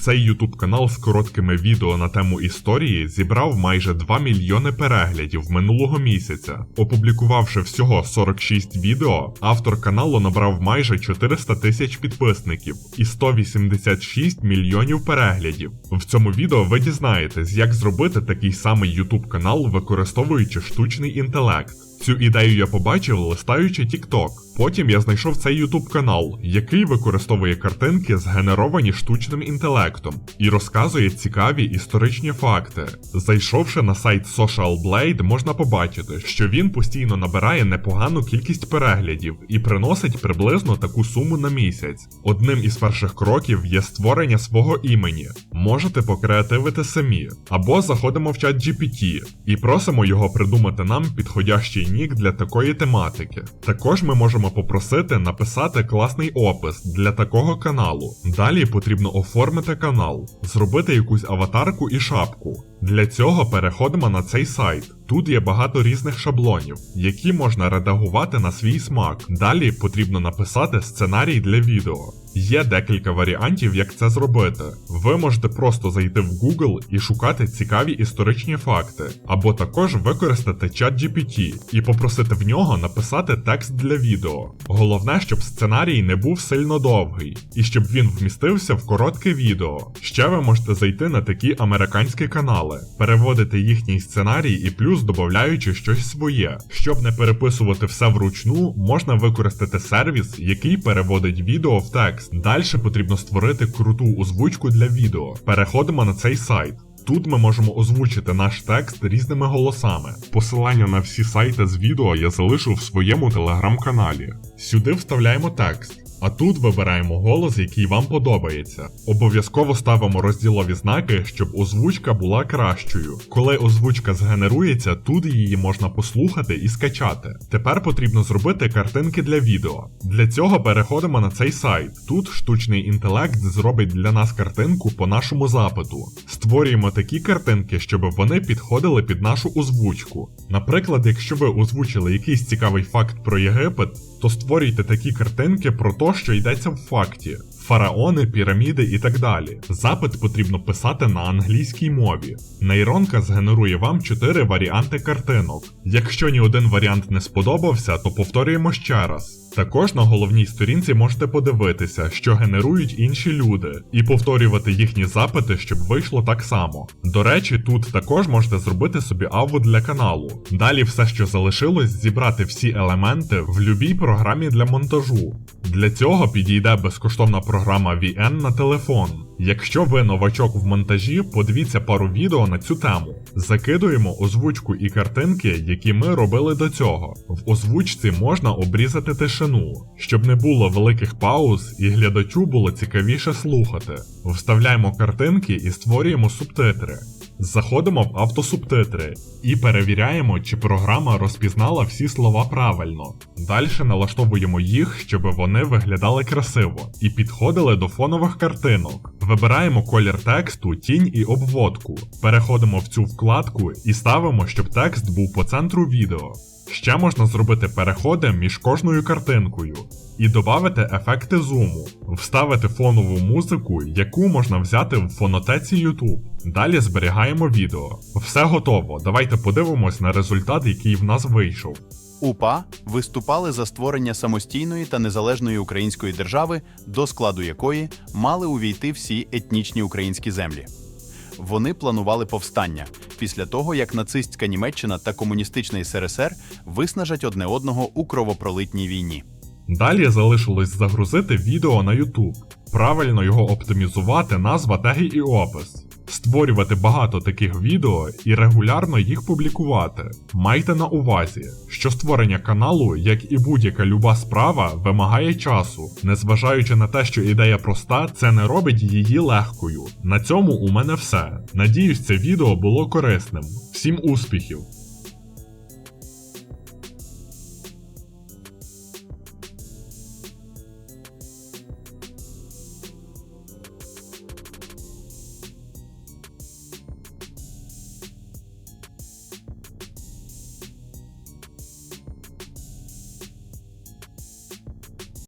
Цей YouTube канал з короткими відео на тему історії зібрав майже 2 мільйони переглядів минулого місяця. Опублікувавши всього 46 відео, автор каналу набрав майже 400 тисяч підписників і 186 мільйонів переглядів. В цьому відео ви дізнаєтесь, як зробити такий самий YouTube канал, використовуючи штучний інтелект. Цю ідею я побачив, листаючи TikTok. Потім я знайшов цей YouTube канал, який використовує картинки, згенеровані штучним інтелектом, і розказує цікаві історичні факти. Зайшовши на сайт Social Blade, можна побачити, що він постійно набирає непогану кількість переглядів і приносить приблизно таку суму на місяць. Одним із перших кроків є створення свого імені. Можете покреативити самі, або заходимо в чат GPT і просимо його придумати нам підходящий нік для такої тематики. Також ми можемо попросити написати класний опис для такого каналу. Далі потрібно оформити канал, зробити якусь аватарку і шапку. Для цього переходимо на цей сайт. Тут є багато різних шаблонів, які можна редагувати на свій смак. Далі потрібно написати сценарій для відео. Є декілька варіантів, як це зробити. Ви можете просто зайти в Google і шукати цікаві історичні факти, або також використати чат GPT і попросити в нього написати текст для відео. Головне, щоб сценарій не був сильно довгий, і щоб він вмістився в коротке відео. Ще ви можете зайти на такі американські канали, переводити їхній сценарій і плюс додаючи щось своє. Щоб не переписувати все вручну, можна використати сервіс, який переводить відео в текст. Далі потрібно створити круту озвучку для відео. Переходимо на цей сайт. Тут ми можемо озвучити наш текст різними голосами. Посилання на всі сайти з відео я залишу в своєму телеграм-каналі. Сюди вставляємо текст. А тут вибираємо голос, який вам подобається. Обов'язково ставимо розділові знаки, щоб озвучка була кращою. Коли озвучка згенерується, тут її можна послухати і скачати. Тепер потрібно зробити картинки для відео. Для цього переходимо на цей сайт. Тут штучний інтелект зробить для нас картинку по нашому запиту. Створюємо такі картинки, щоб вони підходили під нашу озвучку. Наприклад, якщо ви озвучили якийсь цікавий факт про Єгипет, то створюйте такі картинки про те, що йдеться в факті. Фараони, піраміди і так далі. Запит потрібно писати на англійській мові. Нейронка згенерує вам 4 варіанти картинок. Якщо ні один варіант не сподобався, то повторюємо ще раз. Також на головній сторінці можете подивитися, що генерують інші люди, і повторювати їхні запити, щоб вийшло так само. До речі, тут також можете зробити собі аву для каналу. Далі все, що залишилось, зібрати всі елементи в любій програмі для монтажу. Для цього підійде безкоштовна програма VN на телефон. Якщо ви новачок в монтажі, подивіться пару відео на цю тему. Закидуємо озвучку і картинки, які ми робили до цього. В озвучці можна обрізати тишину, щоб не було великих пауз і глядачу було цікавіше слухати. Вставляємо картинки і створюємо субтитри. Заходимо в автосубтитри і перевіряємо, чи програма розпізнала всі слова правильно. Далі налаштовуємо їх, щоб вони виглядали красиво і підходили до фонових картинок. Вибираємо колір тексту, тінь і обводку. Переходимо в цю вкладку і ставимо, щоб текст був по центру відео. Ще можна зробити переходи між кожною картинкою і додати ефекти зуму, вставити фонову музику, яку можна взяти в фонотеці YouTube. Далі зберігаємо відео. Все готово. Давайте подивимось на результат, який в нас вийшов. УПА виступали за створення самостійної та незалежної української держави, до складу якої мали увійти всі етнічні українські землі. Вони планували повстання після того, як нацистська Німеччина та комуністичний СРСР виснажать одне одного у кровопролитній війні. Далі залишилось загрузити відео на YouTube, правильно його оптимізувати, назва, теги і опис, створювати багато таких відео і регулярно їх публікувати. Майте на увазі, що створення каналу, як і будь-яка люба справа, вимагає часу. Незважаючи на те, що ідея проста, це не робить її легкою. На цьому у мене все. Надіюсь, це відео було корисним. Всім успіхів!